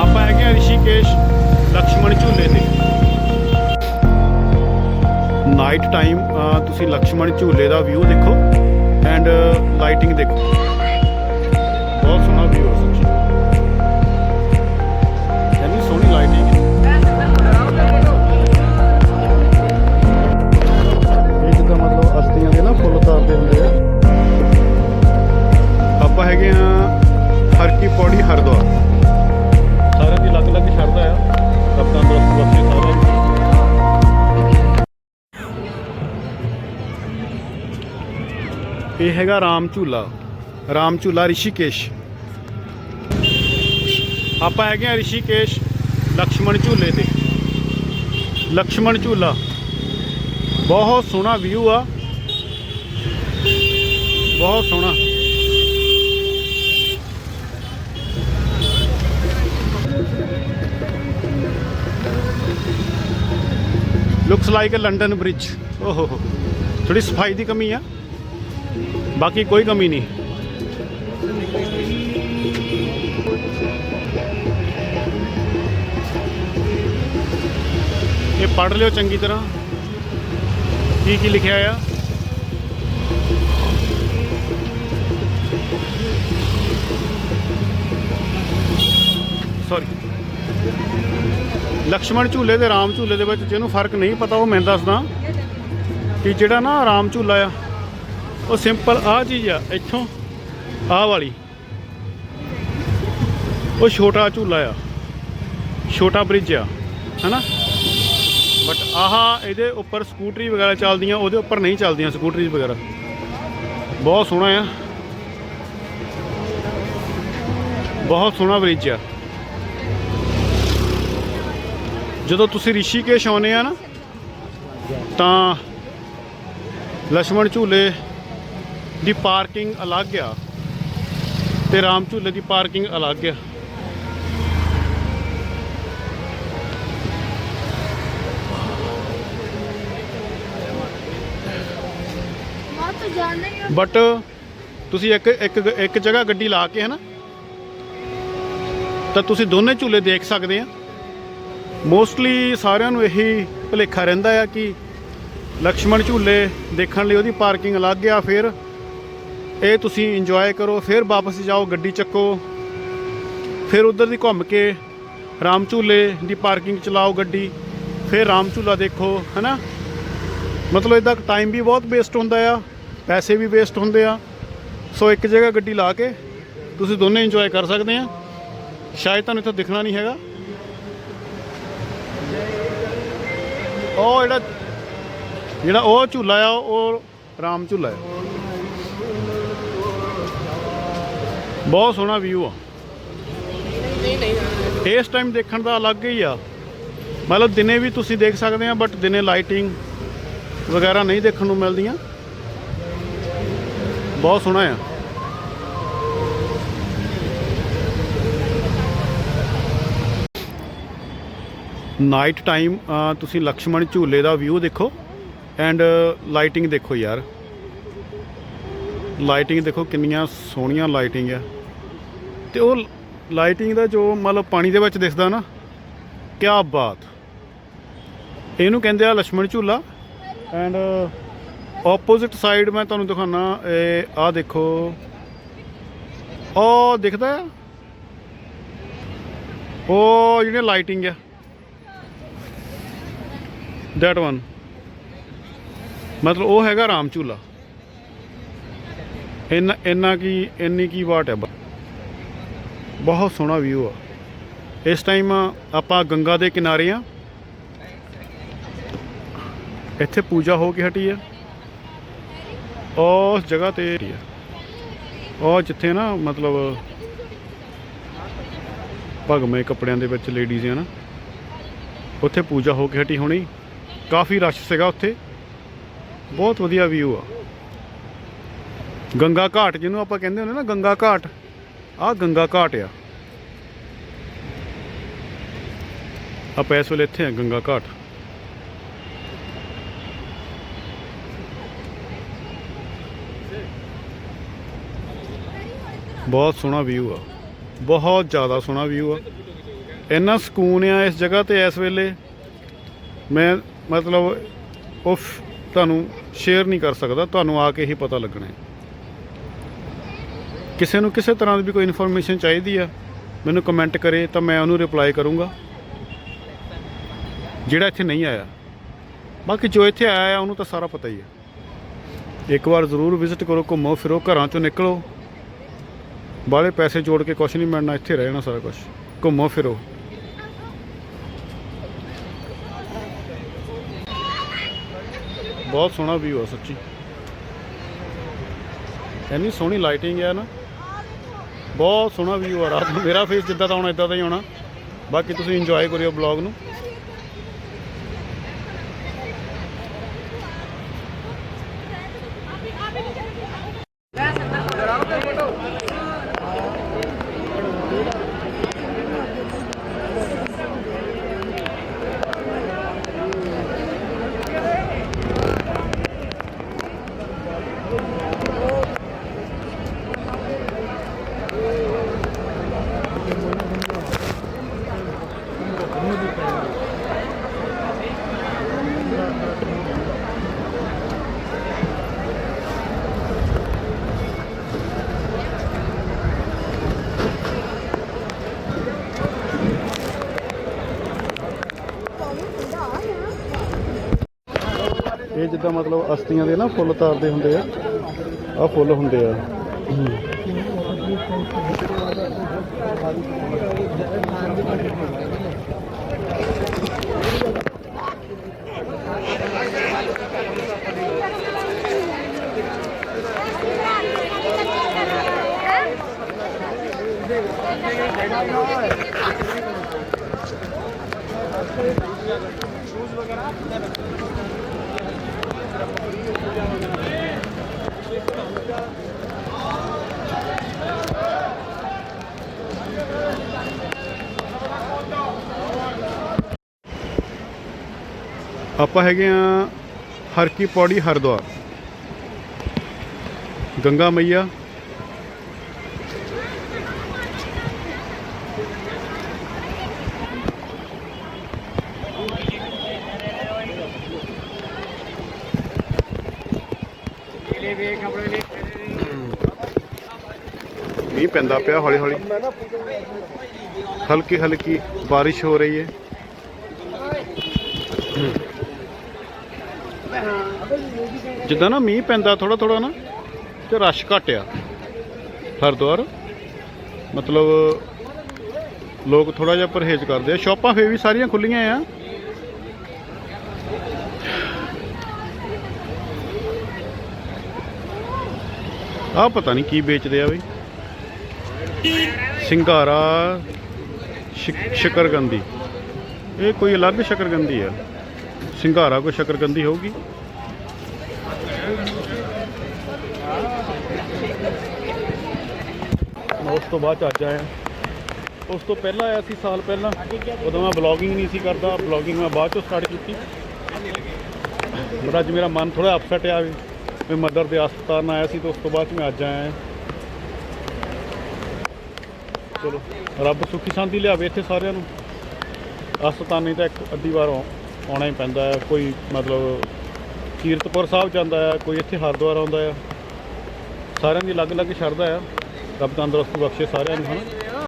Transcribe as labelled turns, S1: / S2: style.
S1: ਆਪਾਂ ਹੈਗੇ ਆ ਰਿਸ਼ੀਕੇਸ਼ ਲਕਸ਼ਮਣ ਝੂਲੇ ਤੇ। ਨਾਈਟ ਟਾਈਮ ਤੁਸੀਂ ਲਕਸ਼ਮਣ ਝੂਲੇ ਦਾ ਵਿਊ ਦੇਖੋ ਐਂਡ ਲਾਈਟਿੰਗ ਦੇਖੋ। ਇਹ ਹੈਗਾ ਰਾਮ ਝੂਲਾ। ਰਾਮ ਝੂਲਾ ਰਿਸ਼ੀਕੇਸ਼। ਆਪਾਂ ਹੈਗੇ ਆ ਰਿਸ਼ੀਕੇਸ਼ ਲਕਸ਼ਮਣ ਝੂਲੇ ਤੇ। ਲਕਸ਼ਮਣ ਝੂਲਾ। ਬਹੁਤ ਸੋਹਣਾ ਵਿਊ ਆ। ਬਹੁਤ ਸੋਹਣਾ। Looks like a London Bridge ਓਹੋ ਹੋ ਥੋੜੀ ਸਫ਼ਾਈ ਦੀ ਕਮੀ ਆ। ਬਾਕੀ ਕੋਈ ਕਮੀ ਨਹੀਂ। ਇਹ ਪੜ੍ਹ ਲਿਓ ਚੰਗੀ ਤਰ੍ਹਾਂ। ਕੀ ਕੀ ਲਿਖਿਆ ਆ? ਸੌਰੀ ਲਕਸ਼ਮਣ ਝੂਲੇ ਤੇ ਰਾਮ ਝੂਲੇ ਦੇ ਵਿੱਚ ਜਿਹਨੂੰ ਫ਼ਰਕ ਨਹੀਂ ਪਤਾ, ਉਹ ਮੈਂ ਦੱਸਦਾ ਕਿ ਜਿਹੜਾ ਨਾ ਰਾਮ ਝੂਲਾ ਆ ਉਹ ਸਿੰਪਲ ਆਹ ਚੀਜ਼ ਆ, ਇੱਥੋਂ ਆਹ ਵਾਲੀ। ਉਹ ਛੋਟਾ ਝੂਲਾ ਆ, ਛੋਟਾ ਬ੍ਰਿਜ ਆ, ਹਨਾ? ਬਟ ਆਹ ਇਹਦੇ ਉੱਪਰ ਸਕੂਟਰੀ ਵਗੈਰਾ ਚੱਲਦੀਆਂ, ਉਹਦੇ ਉੱਪਰ ਨਹੀਂ ਚੱਲਦੀਆਂ ਸਕੂਟਰੀ ਵਗੈਰਾ। ਬਹੁਤ ਸੋਹਣਾ ਆ। ਬਹੁਤ ਸੋਹਣਾ ਬ੍ਰਿਜ ਆ। ਜਦੋਂ ਤੁਸੀਂ ਰਿਸ਼ੀਕੇਸ਼ ਆਉਨੇ ਆ ਨਾ, ਤਾਂ ਲక్ష్మణ ਝੂਲੇ ਦੀ ਪਾਰਕਿੰਗ ਅਲੱਗ ਆ ਤੇ ਰਾਮ ਝੂਲੇ ਦੀ ਪਾਰਕਿੰਗ ਅਲੱਗ ਆ। ਬਟ ਤੁਸੀਂ ਇੱਕ ਇੱਕ ਇੱਕ ਜਗ੍ਹਾ ਗੱਡੀ ਲਾ ਕੇ ਹੈ ਨਾ ਤਾਂ ਤੁਸੀਂ ਦੋਨੇ ਝੂਲੇ ਦੇਖ ਸਕਦੇ ਆ। ਮੋਸਟਲੀ ਸਾਰਿਆਂ ਨੂੰ ਇਹੀ ਭੁਲੇਖਾ ਰਹਿੰਦਾ ਆ ਕਿ ਲਕਸ਼ਮਣ ਝੂਲੇ ਦੇਖਣ ਲਈ ਉਹਦੀ ਪਾਰਕਿੰਗ ਅਲੱਗ ਆ ਫਿਰ ਇਹ ਤੁਸੀਂ ਇੰਜੋਏ ਕਰੋ, ਫਿਰ ਵਾਪਸ ਜਾਓ, ਗੱਡੀ ਚੱਕੋ। ਫਿਰ ਉਧਰ ਦੀ ਘੁੰਮ ਕੇ ਰਾਮ ਝੂਲੇ ਦੀ ਪਾਰਕਿੰਗ ਚਲਾਓ ਗੱਡੀ। ਫਿਰ ਰਾਮ ਝੂਲਾ ਦੇਖੋ, ਹੈਨਾ? ਮਤਲਬ ਇਦਾਂ ਟਾਈਮ ਵੀ ਬਹੁਤ ਵੇਸਟ ਹੁੰਦਾ ਆ, ਪੈਸੇ ਵੀ ਵੇਸਟ ਹੁੰਦੇ ਆ। ਸੋ ਇੱਕ ਜਗ੍ਹਾ ਗੱਡੀ ਲਾ ਕੇ ਤੁਸੀਂ ਦੋਨੇ ਇੰਜੋਏ ਕਰ ਸਕਦੇ ਆ। ਸ਼ਾਇਦ ਤੁਹਾਨੂੰ ਇੱਥੇ ਦਿਖਣਾ ਨਹੀਂ ਹੈਗਾ। ਉਹ ਜਿਹੜਾ ਜਿਹੜਾ ਉਹ ਝੂਲਾ ਆ, ਉਹ ਰਾਮ ਝੂਲਾ ਆ। ਬਹੁਤ ਸੋਹਣਾ ਵਿਊ ਆ। ਇਸ ਟਾਈਮ ਦੇਖਣ ਦਾ ਅਲੱਗ ਹੀ ਆ। ਮਤਲਬ ਦਿਨੇ ਵੀ ਤੁਸੀਂ ਦੇਖ ਸਕਦੇ ਆ ਬਟ ਦਿਨੇ ਲਾਈਟਿੰਗ ਵਗੈਰਾ ਨਹੀਂ ਦੇਖਣ ਨੂੰ ਮਿਲਦੀਆਂ। ਬਹੁਤ ਸੋਹਣਾ ਆ। ਨਾਈਟ ਟਾਈਮ ਤੁਸੀਂ ਲਕਸ਼ਮਣ ਝੂਲੇ ਦਾ ਵਿਊ ਦੇਖੋ ਐਂਡ ਲਾਈਟਿੰਗ ਦੇਖੋ ਯਾਰ। ਲਾਈਟਿੰਗ ਦੇਖੋ ਕਿੰਨੀਆਂ ਸੋਹਣੀਆਂ ਲਾਈਟਿੰਗ ਆ। ਤੇ ਉਹ ਲਾਈਟਿੰਗ ਦਾ ਜੋ ਮਤਲਬ ਪਾਣੀ ਦੇ ਵਿੱਚ ਦਿਸਦਾ ਨਾ ਕੀ ਬਾਤ। ਇਹਨੂੰ ਕਹਿੰਦੇ ਆ ਲక్ష్మణ ਝੂਲਾ। ਐਂਡ ਆਪੋਜ਼ਿਟ ਸਾਈਡ ਮੈਂ ਤੁਹਾਨੂੰ ਦਿਖਾਣਾ ਇਹ ਆ ਦੇਖੋ। ਉਹ ਦਿਖਦਾ ਹੈ ਉਹ ਜਿਹੜੀ ਲਾਈਟਿੰਗ ਆ। ਦੈਟ ਵਨ ਮਤਲਬ ਉਹ ਹੈਗਾ ਰਾਮ ਝੂਲਾ। ਇੰਨਾ ਇੰਨਾ ਕੀ, ਇੰਨੀ ਕੀ ਵਾਟ ਹੈ ਬਹੁਤ ਸੋਹਣਾ ਵਿਊ ਆ। ਇਸ ਟਾਈਮ ਆਪਾਂ ਗੰਗਾ ਦੇ ਕਿਨਾਰੇ ਆ। ਇੱਥੇ ਪੂਜਾ ਹੋ ਕੇ ਹਟੀ ਆ। ਉਸ ਜਗ੍ਹਾ ਤੇ ਉਹ ਜਿੱਥੇ ਨਾ ਮਤਲਬ ਭਗਵੇਂ ਕੱਪੜਿਆਂ ਦੇ ਵਿੱਚ ਲੇਡੀਜ਼ ਆ ਨਾ, ਉੱਥੇ ਪੂਜਾ ਹੋ ਕੇ ਹਟੀ ਹੋਣੀ। ਕਾਫੀ ਰਸ਼ ਸੀਗਾ ਉੱਥੇ। ਬਹੁਤ ਵਧੀਆ ਵਿਊ ਆ। ਗੰਗਾ ਘਾਟ ਜਿਹਨੂੰ ਆਪਾਂ ਕਹਿੰਦੇ ਹੁੰਦੇ ਨਾ, ਗੰਗਾ ਘਾਟ। ਆਹ ਗੰਗਾ ਘਾਟ ਆ। ਆਪਾਂ ਇਸ ਵੇਲੇ ਇੱਥੇ ਆ ਗੰਗਾ ਘਾਟ। ਬਹੁਤ ਸੋਹਣਾ ਵਿਊ ਆ। ਬਹੁਤ ਜ਼ਿਆਦਾ ਸੋਹਣਾ ਵਿਊ ਆ। ਇੰਨਾ ਸਕੂਨ ਆ ਇਸ ਜਗ੍ਹਾ ਤੇ ਇਸ ਵੇਲੇ। ਮੈਂ ਮਤਲਬ ਉਹ ਤੁਹਾਨੂੰ ਸ਼ੇਅਰ ਨਹੀਂ ਕਰ ਸਕਦਾ। ਤੁਹਾਨੂੰ ਆ ਕੇ ਹੀ ਪਤਾ ਲੱਗਣਾ ਹੈ। ਕਿਸੇ ਨੂੰ ਕਿਸੇ ਤਰ੍ਹਾਂ ਦੀ ਵੀ ਕੋਈ ਇਨਫੋਰਮੇਸ਼ਨ ਚਾਹੀਦੀ ਆ, ਮੈਨੂੰ ਕਮੈਂਟ ਕਰੇ ਤਾਂ ਮੈਂ ਉਹਨੂੰ ਰਿਪਲਾਈ ਕਰੂੰਗਾ। ਜਿਹੜਾ ਇੱਥੇ ਨਹੀਂ ਆਇਆ। ਬਾਕੀ ਜੋ ਇੱਥੇ ਆਇਆ ਉਹਨੂੰ ਤਾਂ ਸਾਰਾ ਪਤਾ ਹੀ ਹੈ ਇੱਕ ਵਾਰ ਜ਼ਰੂਰ ਵਿਜ਼ਿਟ ਕਰੋ, ਘੁੰਮੋ ਫਿਰੋ, ਘਰਾਂ ਚੋਂ ਨਿਕਲੋ। ਬਾਹਲੇ ਪੈਸੇ ਜੋੜ ਕੇ ਕੁਝ ਨਹੀਂ ਮਿਲਣਾ, ਇੱਥੇ ਰਹਿਣਾ ਸਾਰਾ ਕੁਝ ਘੁੰਮੋ ਫਿਰੋ। ਬਹੁਤ ਸੋਹਣਾ ਵਿਊ ਆ ਸੱਚੀ। ਇੰਨੀ ਸੋਹਣੀ ਲਾਈਟਿੰਗ ਹੈ ਨਾ। ਬਹੁਤ ਸੋਹਣਾ ਵਿਊ ਆ ਰਾਤ ਨੂੰ। ਮੇਰਾ ਫੇਸ ਜਿੱਦਾਂ ਦਾ ਆਉਣਾ ਇਦਾਂ ਦਾ ਹੀ ਹੋਣਾ। ਬਾਕੀ ਤੁਸੀਂ ਇੰਜੋਏ ਕਰਿਓ ਬਲੌਗ ਨੂੰ ਇਹ ਜਿੱਦਾਂ ਮਤਲਬ ਅਸਤੀਆਂ ਦੇ ਨਾ ਫੁੱਲ ਤਾਰਦੇ ਹੁੰਦੇ ਆ। ਆ ਫੁੱਲ ਹੁੰਦੇ ਆ। ਆਪਾਂ ਹੈਗੇ ਆ ਹਰ ਕੀ ਪੌੜੀ ਹਰਿਦੁਆਰ। ਗੰਗਾ ਮਈਆ ਮੀਂਹ ਪੈਂਦਾ ਪਿਆ ਹੌਲੀ ਹੌਲੀ। ਹਲਕੀ ਹਲਕੀ ਬਾਰਿਸ਼ ਹੋ ਰਹੀ ਹੈ। ਜਿੱਦਾਂ ਨਾ ਮੀਂਹ ਪੈਂਦਾ ਥੋੜਾ ਥੋੜਾ ਨਾ, ਤੇ ਰਸ਼ ਘਟਿਆ ਹਰਿਦੁਆਰ। ਮਤਲਬ ਲੋਕ ਥੋੜਾ ਜਿਹਾ ਪਰਹੇਜ਼ ਕਰਦੇ ਆ। ਸ਼ਾਪਾਂ ਫੇਰ ਵੀ ਸਾਰੀਆਂ ਖੁੱਲੀਆਂ ਆ। ਆ ਪਤਾ ਨਹੀਂ ਕੀ ਵੇਚਦੇ ਆ ਬਈ। ਸਿੰਗਾਰਾ, ਸ਼ਿਕ- ਇਹ ਕੋਈ ਅਲੱਗ ਸ਼ਕਰਕੰਦੀ ਆ। ਸਿੰਗਾਰਾ ਕੋਈ ਸ਼ਕਰਕੰਦੀ ਹੋਊਗੀ? ਮੈਂ ਉਸ ਤੋਂ ਬਾਅਦ 'ਚ ਅੱਜ ਆਇਆ। ਉਸ ਤੋਂ ਪਹਿਲਾਂ ਆਇਆ ਸੀ, ਸਾਲ ਪਹਿਲਾਂ। ਉਦੋਂ ਮੈਂ ਬਲੌਗਿੰਗ ਨਹੀਂ ਸੀ ਕਰਦਾ। ਬਲੌਗਿੰਗ ਮੈਂ ਬਾਅਦ ਚੋਂ ਸਟਾਰਟ ਕੀਤੀ। ਪਰ ਅੱਜ ਮੇਰਾ ਮਨ ਥੋੜਾ ਅਪਸੈਟ ਆ ਵੀ। ਮੈਂ ਮਦਰ ਦੇ ਹਸਪਤਾਲ ਆਇਆ ਸੀ ਤੇ ਉਸ ਤੋਂ ਬਾਅਦ 'ਚ ਮੈਂ ਅੱਜ ਆਇਆ ਚਲੋ, ਰੱਬ ਸੁਖੀ ਸ਼ਾਂਤੀ ਲਿਆਵੇ ਇੱਥੇ ਸਾਰਿਆਂ ਨੂੰ। ਹਸਪਤਾਲ ਨਹੀਂ ਤਾਂ ਇੱਕ ਅੱਧੀ ਵਾਰ ਆਉਣਾ ਹੀ ਪੈਂਦਾ ਹੈ। ਕੋਈ ਮਤਲਬ ਕੀਰਤਪੁਰ ਸਾਹਿਬ ਜਾਂਦਾ ਹੈ, ਕੋਈ ਇੱਥੇ ਹਰਿਦੁਆਰ ਆਉਂਦਾ ਆ ਸਾਰਿਆਂ ਦੀ ਅਲੱਗ-ਅਲੱਗ ਸ਼ਰਧਾ ਆ ਰੱਬ ਤੰਦਰੁਸਤੀ ਬਖਸ਼ੇ ਸਾਰਿਆਂ ਨੂੰ, ਹਨਾ?